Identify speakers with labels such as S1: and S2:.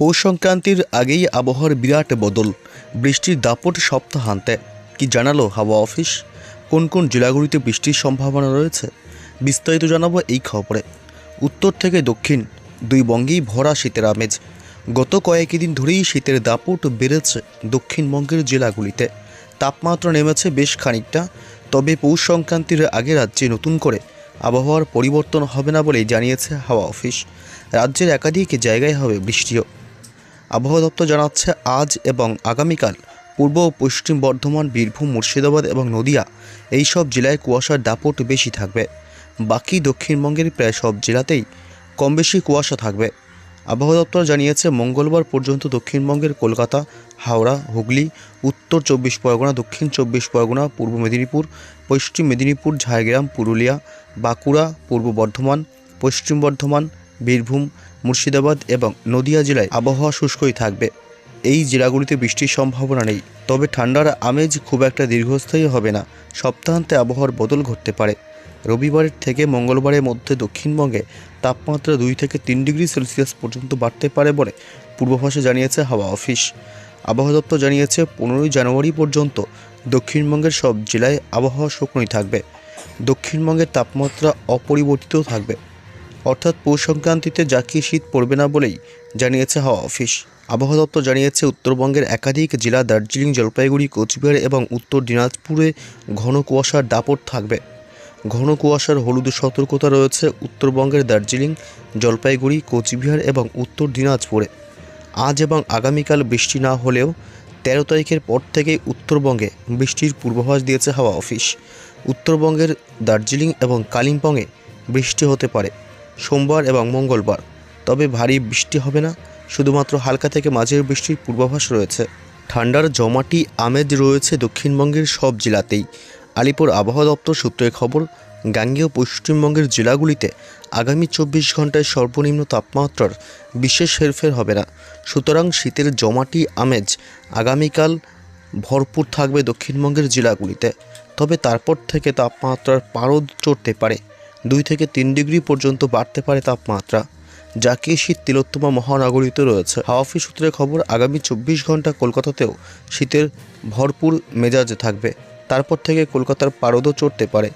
S1: পৌষ সংক্রান্তির আগেই আবহাওয়ার বিরাট বদল বৃষ্টির দাপট সপ্তাহান্তে কি জানালো হাওয়া অফিস কোন কোন জেলাগুলিতে বৃষ্টির সম্ভাবনা রয়েছে বিস্তারিত জানাবো এই খবরে উত্তর থেকে দক্ষিণ দুই বঙ্গেই ভরা শীতের আমেজ গত কয়েক দিন ধরেই শীতের দাপট বেড়েছে দক্ষিণবঙ্গের জেলাগুলিতে তাপমাত্রা নেমেছে বেশ খানিকটা তবে পৌষ সংক্রান্তির আগে রাজ্যে নতুন করে আবহাওয়ার পরিবর্তন হবে না বলে জানিয়েছে হাওয়া অফিস রাজ্যের একাধিক জায়গায় হবে বৃষ্টিও
S2: আবহাওয়া দপ্তর জানাচ্ছে আজ এবং আগামীকাল পূর্ব ও পশ্চিম বর্ধমান বীরভূম মুর্শিদাবাদ এবং নদিয়া এই সব জেলায় কুয়াশার দাপট বেশি থাকবে বাকি দক্ষিণবঙ্গের প্রায় সব জেলাতেই কম বেশি কুয়াশা থাকবে আবহাওয়া দপ্তর জানিয়েছে মঙ্গলবার পর্যন্ত দক্ষিণবঙ্গের কলকাতা হাওড়া হুগলি উত্তর চব্বিশ পরগনা দক্ষিণ চব্বিশ পরগনা পূর্ব মেদিনীপুর পশ্চিম মেদিনীপুর ঝাড়গ্রাম পুরুলিয়া বাঁকুড়া পূর্ব বর্ধমান পশ্চিম বর্ধমান বীরভূম মুর্শিদাবাদ এবং নদিয়া জেলায় আবহাওয়া শুষ্কই থাকবে এই জেলাগুলিতে বৃষ্টির সম্ভাবনা নেই তবে ঠান্ডার আমেজ খুব একটা দীর্ঘস্থায়ী হবে না সপ্তাহান্তে আবহাওয়ার বদল ঘটতে পারে রবিবারের থেকে মঙ্গলবারের মধ্যে দক্ষিণবঙ্গে তাপমাত্রা দুই থেকে তিন ডিগ্রি সেলসিয়াস পর্যন্ত বাড়তে পারে বলে পূর্বাভাসে জানিয়েছে হাওয়া অফিস আবহাওয়া দপ্তর জানিয়েছে পনেরোই জানুয়ারি পর্যন্ত দক্ষিণবঙ্গের সব জেলায় আবহাওয়া শুকনোই থাকবে দক্ষিণবঙ্গের তাপমাত্রা অপরিবর্তিত থাকবে অর্থাৎ পৌষ সংক্রান্তিতে জাকিয়ে শীত পড়বে না বলেই জানিয়েছে হাওয়া অফিস আবহাওয়া দপ্তর জানিয়েছে উত্তরবঙ্গের একাধিক জেলা দার্জিলিং জলপাইগুড়ি কোচবিহার এবং উত্তর দিনাজপুরে ঘন কুয়াশার দাপট থাকবে ঘন কুয়াশার হলুদ সতর্কতা রয়েছে উত্তরবঙ্গের দার্জিলিং জলপাইগুড়ি কোচবিহার এবং উত্তর দিনাজপুরে আজ এবং আগামীকাল বৃষ্টি না হলেও তেরো তারিখের পর থেকে উত্তরবঙ্গে বৃষ্টির পূর্বাভাস দিয়েছে হাওয়া অফিস উত্তরবঙ্গের দার্জিলিং এবং কালিম্পংয়ে বৃষ্টি হতে পারে সোমবার এবং মঙ্গলবার তবে ভারী বৃষ্টি হবে না শুধুমাত্র হালকা থেকে মাঝের বৃষ্টির পূর্বাভাস রয়েছে ঠান্ডার জমাটি আমেজ রয়েছে দক্ষিণবঙ্গের সব জেলাতেই আলিপুর আবহাওয়া দপ্তর সূত্রে খবর গাঙ্গেয় পশ্চিমবঙ্গের জেলাগুলিতে আগামী চব্বিশ ঘন্টায় সর্বনিম্ন তাপমাত্রার বিশেষ হেরফের হবে না সুতরাং শীতের জমাটি আমেজ আগামীকাল ভরপুর থাকবে দক্ষিণবঙ্গের জেলাগুলিতে তবে তারপর থেকে তাপমাত্রার পারদ চড়তে পারে দুই থেকে তিন ডিগ্রি পর্যন্ত বাড়তে পারে তাপমাত্রা জাকি শীত তিলোত্তমা মহানগরীতে রয়েছে হাওয়া অফিস সূত্রে খবর আগামী চব্বিশ ঘন্টা কলকাতাতেও শীতের ভরপুর মেজাজে থাকবে তারপর থেকে কলকাতার পারদও চড়তে পারে